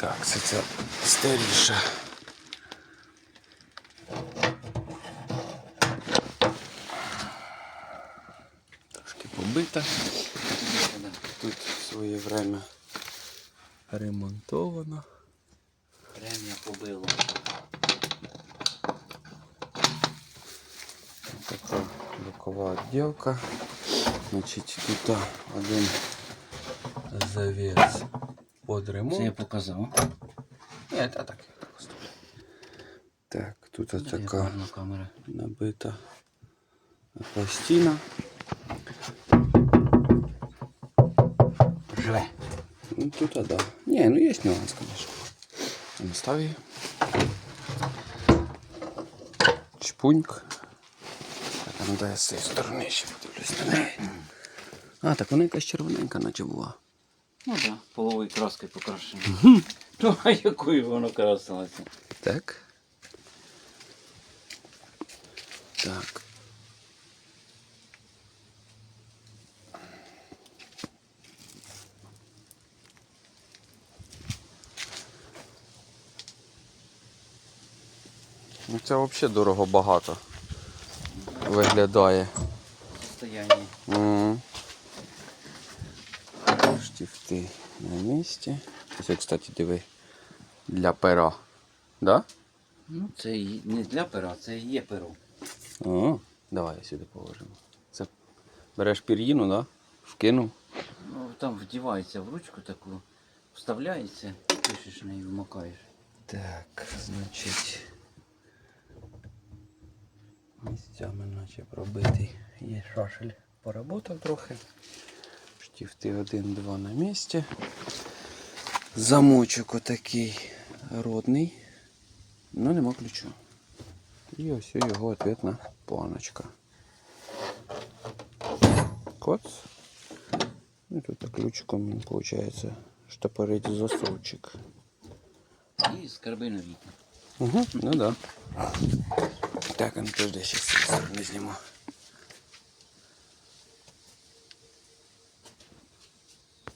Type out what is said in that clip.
Так, це ця старіша. Трошки побита. Тут в своє время ремонтовано. Премія побило. Така бокова відділка. Значить, тут один завіс під Це я ремонт. показав. Ні, та так. Так, тут Де така набита пластина. Живе. Ну тут, а, да. Не, ну есть нюанс, конечно. Ну, Став її. Чпуньк. Так, ну дай з цієї сторони ще подивлюсь на неї. А, так вона якась червоненька, наче була. Ну так, да, половою краскою покрашено. Ну, а якою воно красилося? Так. Так. Ну це взагалі дорого багато виглядає. Состояние. М. Штифти на місці. Ось, кстати, диви. Для пера. Да? Ну, це і не для пера, це і є перо. О, давай я сюди положимо. Це береш пір'їну, да? Вкинув. Ну, там вдівається в ручку таку, вставляється, пишеш неї вмикаєш. Так, значить. Місцями наче пробитий. Є шашель. Поработав трохи. Штифти один-два на місці. Замочок отакий родний. Ну нема ключу. І ось його ответна планочка. Коц. Ну тут так ключиком виходить штопорить засовчик. І скарби новітні. Угу, ну да. Так, ну подожди, сейчас этой сниму.